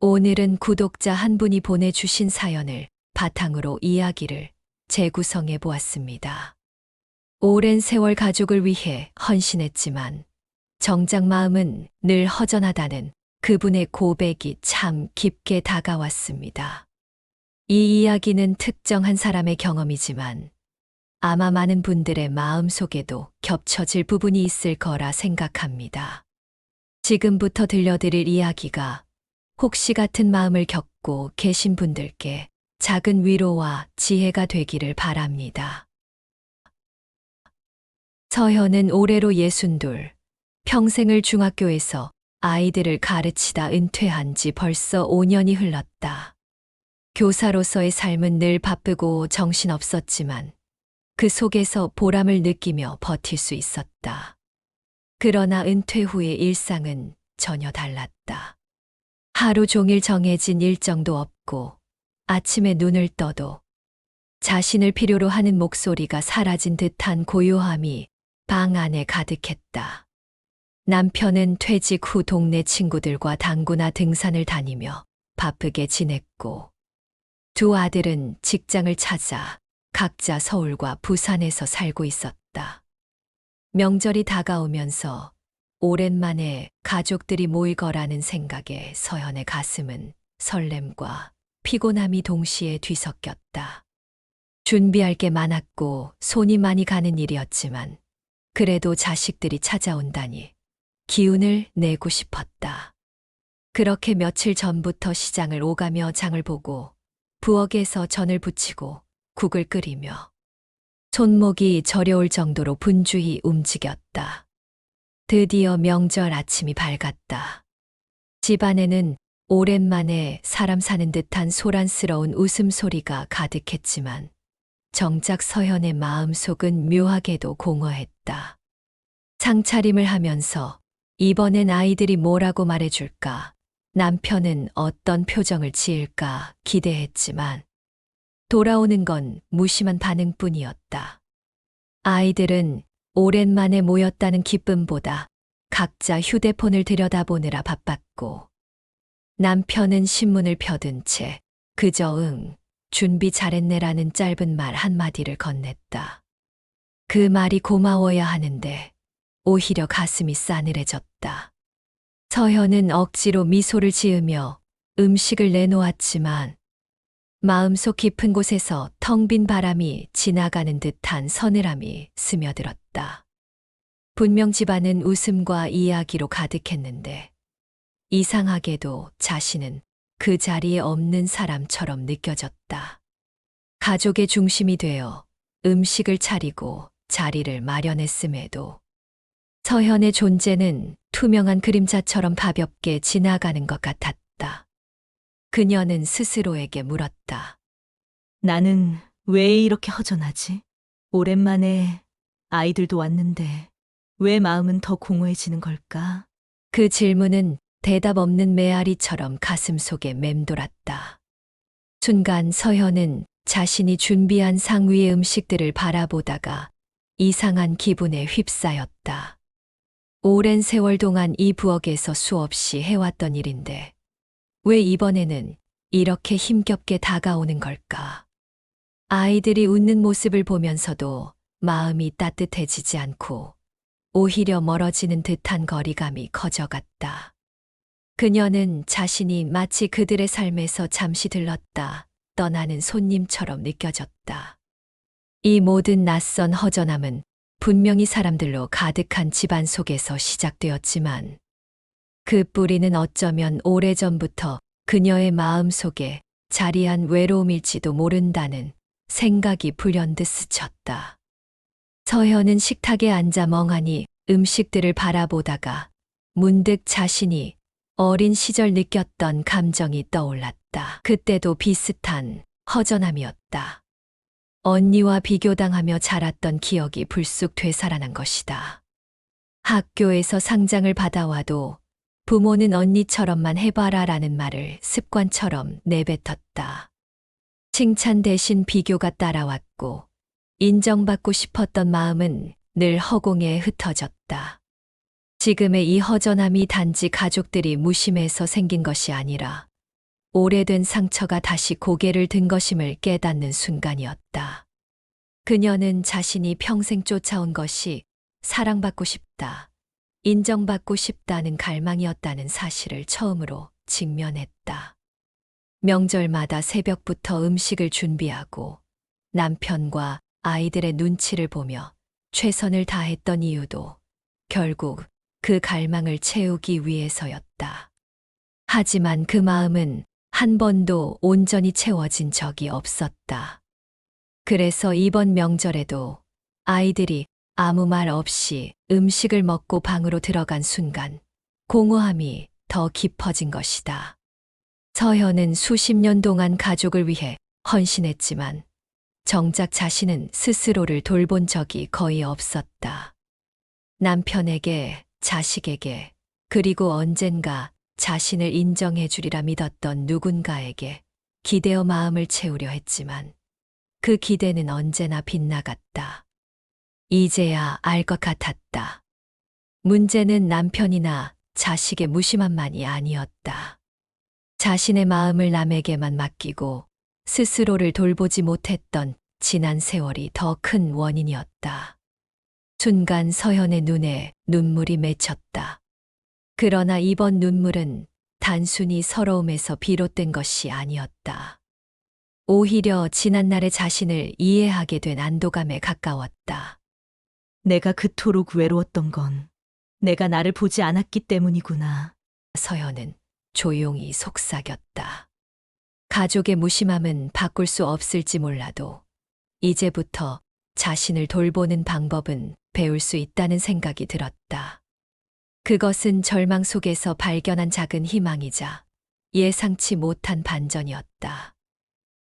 오늘은 구독자 한 분이 보내주신 사연을 바탕으로 이야기를 재구성해 보았습니다. 오랜 세월 가족을 위해 헌신했지만 정작 마음은 늘 허전하다는 그분의 고백이 참 깊게 다가왔습니다. 이 이야기는 특정한 사람의 경험이지만 아마 많은 분들의 마음 속에도 겹쳐질 부분이 있을 거라 생각합니다. 지금부터 들려드릴 이야기가 혹시 같은 마음을 겪고 계신 분들께 작은 위로와 지혜가 되기를 바랍니다. 서현은 올해로 예순둘, 평생을 중학교에서 아이들을 가르치다 은퇴한 지 벌써 5년이 흘렀다. 교사로서의 삶은 늘 바쁘고 정신없었지만 그 속에서 보람을 느끼며 버틸 수 있었다. 그러나 은퇴 후의 일상은 전혀 달랐다. 하루 종일 정해진 일정도 없고 아침에 눈을 떠도 자신을 필요로 하는 목소리가 사라진 듯한 고요함이 방 안에 가득했다. 남편은 퇴직 후 동네 친구들과 당구나 등산을 다니며 바쁘게 지냈고 두 아들은 직장을 찾아 각자 서울과 부산에서 살고 있었다. 명절이 다가오면서 오랜만에 가족들이 모일 거라는 생각에 서현의 가슴은 설렘과 피곤함이 동시에 뒤섞였다. 준비할 게 많았고 손이 많이 가는 일이었지만 그래도 자식들이 찾아온다니 기운을 내고 싶었다. 그렇게 며칠 전부터 시장을 오가며 장을 보고 부엌에서 전을 부치고 국을 끓이며 손목이 저려올 정도로 분주히 움직였다. 드디어 명절 아침이 밝았다. 집안에는 오랜만에 사람 사는 듯한 소란스러운 웃음소리가 가득했지만 정작 서현의 마음속은 묘하게도 공허했다. 상차림을 하면서 이번엔 아이들이 뭐라고 말해줄까, 남편은 어떤 표정을 지을까 기대했지만 돌아오는 건 무심한 반응뿐이었다. 아이들은 오랜만에 모였다는 기쁨보다 각자 휴대폰을 들여다보느라 바빴고 남편은 신문을 펴든 채 그저 응, 준비 잘했네라는 짧은 말 한마디를 건넸다. 그 말이 고마워야 하는데 오히려 가슴이 싸늘해졌다. 서현은 억지로 미소를 지으며 음식을 내놓았지만 마음속 깊은 곳에서 텅 빈 바람이 지나가는 듯한 서늘함이 스며들었다. 분명 집안은 웃음과 이야기로 가득했는데 이상하게도 자신은 그 자리에 없는 사람처럼 느껴졌다. 가족의 중심이 되어 음식을 차리고 자리를 마련했음에도 서현의 존재는 투명한 그림자처럼 가볍게 지나가는 것 같았다. 그녀는 스스로에게 물었다. 나는 왜 이렇게 허전하지? 오랜만에 아이들도 왔는데 왜 마음은 더 공허해지는 걸까? 그 질문은 대답 없는 메아리처럼 가슴 속에 맴돌았다. 순간 서현은 자신이 준비한 상 위의 음식들을 바라보다가 이상한 기분에 휩싸였다. 오랜 세월 동안 이 부엌에서 수없이 해왔던 일인데 왜 이번에는 이렇게 힘겹게 다가오는 걸까? 아이들이 웃는 모습을 보면서도 마음이 따뜻해지지 않고 오히려 멀어지는 듯한 거리감이 커져갔다. 그녀는 자신이 마치 그들의 삶에서 잠시 들렀다 떠나는 손님처럼 느껴졌다. 이 모든 낯선 허전함은 분명히 사람들로 가득한 집안 속에서 시작되었지만 그 뿌리는 어쩌면 오래전부터 그녀의 마음 속에 자리한 외로움일지도 모른다는 생각이 불현듯 스쳤다. 서현은 식탁에 앉아 멍하니 음식들을 바라보다가 문득 자신이 어린 시절 느꼈던 감정이 떠올랐다. 그때도 비슷한 허전함이었다. 언니와 비교당하며 자랐던 기억이 불쑥 되살아난 것이다. 학교에서 상장을 받아와도 부모는 언니처럼만 해봐라 라는 말을 습관처럼 내뱉었다. 칭찬 대신 비교가 따라왔고 인정받고 싶었던 마음은 늘 허공에 흩어졌다. 지금의 이 허전함이 단지 가족들이 무심해서 생긴 것이 아니라 오래된 상처가 다시 고개를 든 것임을 깨닫는 순간이었다. 그녀는 자신이 평생 쫓아온 것이 사랑받고 싶다, 인정받고 싶다는 갈망이었다는 사실을 처음으로 직면했다. 명절마다 새벽부터 음식을 준비하고 남편과 아이들의 눈치를 보며 최선을 다했던 이유도 결국 그 갈망을 채우기 위해서였다. 하지만 그 마음은 한 번도 온전히 채워진 적이 없었다. 그래서 이번 명절에도 아이들이 아무 말 없이 음식을 먹고 방으로 들어간 순간 공허함이 더 깊어진 것이다. 서현은 수십 년 동안 가족을 위해 헌신했지만 정작 자신은 스스로를 돌본 적이 거의 없었다. 남편에게, 자식에게, 그리고 언젠가 자신을 인정해 주리라 믿었던 누군가에게 기대어 마음을 채우려 했지만 그 기대는 언제나 빗나갔다. 이제야 알 것 같았다. 문제는 남편이나 자식의 무심함만이 아니었다. 자신의 마음을 남에게만 맡기고 스스로를 돌보지 못했던 지난 세월이 더 큰 원인이었다. 순간 서현의 눈에 눈물이 맺혔다. 그러나 이번 눈물은 단순히 서러움에서 비롯된 것이 아니었다. 오히려 지난날의 자신을 이해하게 된 안도감에 가까웠다. 내가 그토록 외로웠던 건 내가 나를 보지 않았기 때문이구나. 서현은 조용히 속삭였다. 가족의 무심함은 바꿀 수 없을지 몰라도 이제부터 자신을 돌보는 방법은 배울 수 있다는 생각이 들었다. 그것은 절망 속에서 발견한 작은 희망이자 예상치 못한 반전이었다.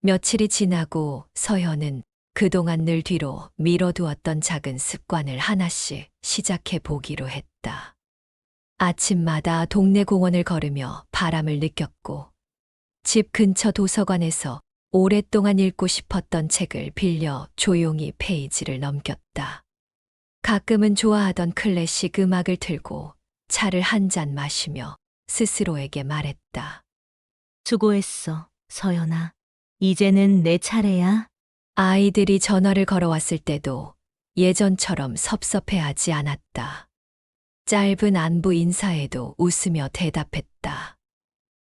며칠이 지나고 서현은 그동안 늘 뒤로 미뤄두었던 작은 습관을 하나씩 시작해 보기로 했다. 아침마다 동네 공원을 걸으며 바람을 느꼈고 집 근처 도서관에서 오랫동안 읽고 싶었던 책을 빌려 조용히 페이지를 넘겼다. 가끔은 좋아하던 클래식 음악을 틀고 차를 한 잔 마시며 스스로에게 말했다. 수고했어, 서연아. 이제는 내 차례야. 아이들이 전화를 걸어왔을 때도 예전처럼 섭섭해하지 않았다. 짧은 안부 인사에도 웃으며 대답했다.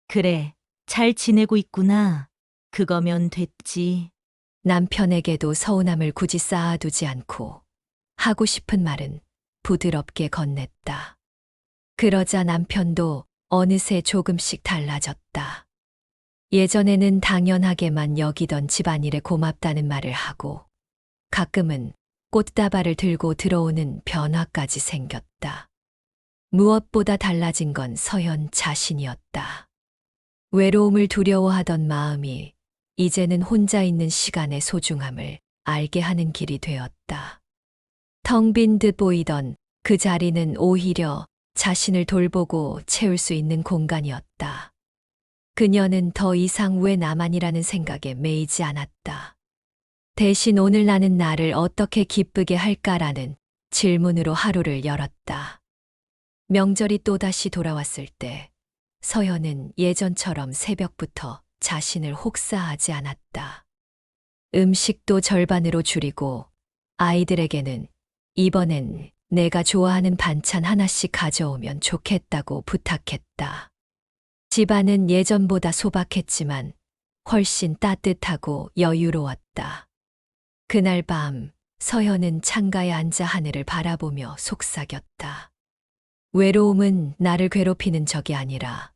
그래, 잘 지내고 있구나. 그거면 됐지. 남편에게도 서운함을 굳이 쌓아두지 않고 하고 싶은 말은 부드럽게 건넸다. 그러자 남편도 어느새 조금씩 달라졌다. 예전에는 당연하게만 여기던 집안일에 고맙다는 말을 하고 가끔은 꽃다발을 들고 들어오는 변화까지 생겼다. 무엇보다 달라진 건 서현 자신이었다. 외로움을 두려워하던 마음이 이제는 혼자 있는 시간의 소중함을 알게 하는 길이 되었다. 텅 빈 듯 보이던 그 자리는 오히려 자신을 돌보고 채울 수 있는 공간이었다. 그녀는 더 이상 왜 나만이라는 생각에 매이지 않았다. 대신 오늘 나는 나를 어떻게 기쁘게 할까라는 질문으로 하루를 열었다. 명절이 또다시 돌아왔을 때 서현은 예전처럼 새벽부터 자신을 혹사하지 않았다. 음식도 절반으로 줄이고 아이들에게는 이번엔 내가 좋아하는 반찬 하나씩 가져오면 좋겠다고 부탁했다. 집안은 예전보다 소박했지만 훨씬 따뜻하고 여유로웠다. 그날 밤 서현은 창가에 앉아 하늘을 바라보며 속삭였다. 외로움은 나를 괴롭히는 적이 아니라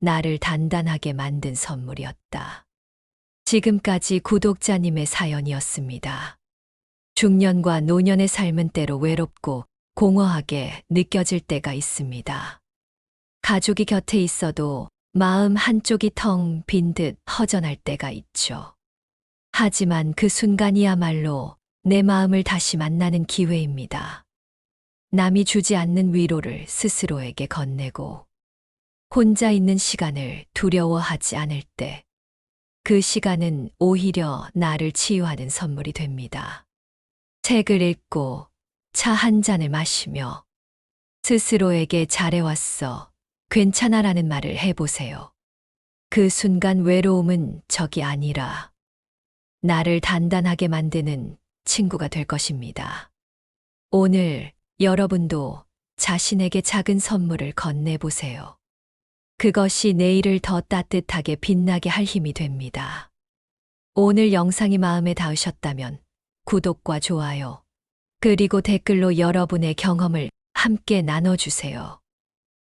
나를 단단하게 만든 선물이었다. 지금까지 구독자님의 사연이었습니다. 중년과 노년의 삶은 때로 외롭고 공허하게 느껴질 때가 있습니다. 가족이 곁에 있어도 마음 한쪽이 텅 빈 듯 허전할 때가 있죠. 하지만 그 순간이야말로 내 마음을 다시 만나는 기회입니다. 남이 주지 않는 위로를 스스로에게 건네고 혼자 있는 시간을 두려워하지 않을 때 그 시간은 오히려 나를 치유하는 선물이 됩니다. 책을 읽고 차 한 잔을 마시며 스스로에게 잘해왔어, 괜찮아 라는 말을 해보세요. 그 순간 외로움은 적이 아니라 나를 단단하게 만드는 친구가 될 것입니다. 오늘 여러분도 자신에게 작은 선물을 건네보세요. 그것이 내일을 더 따뜻하게 빛나게 할 힘이 됩니다. 오늘 영상이 마음에 닿으셨다면 구독과 좋아요, 그리고 댓글로 여러분의 경험을 함께 나눠주세요.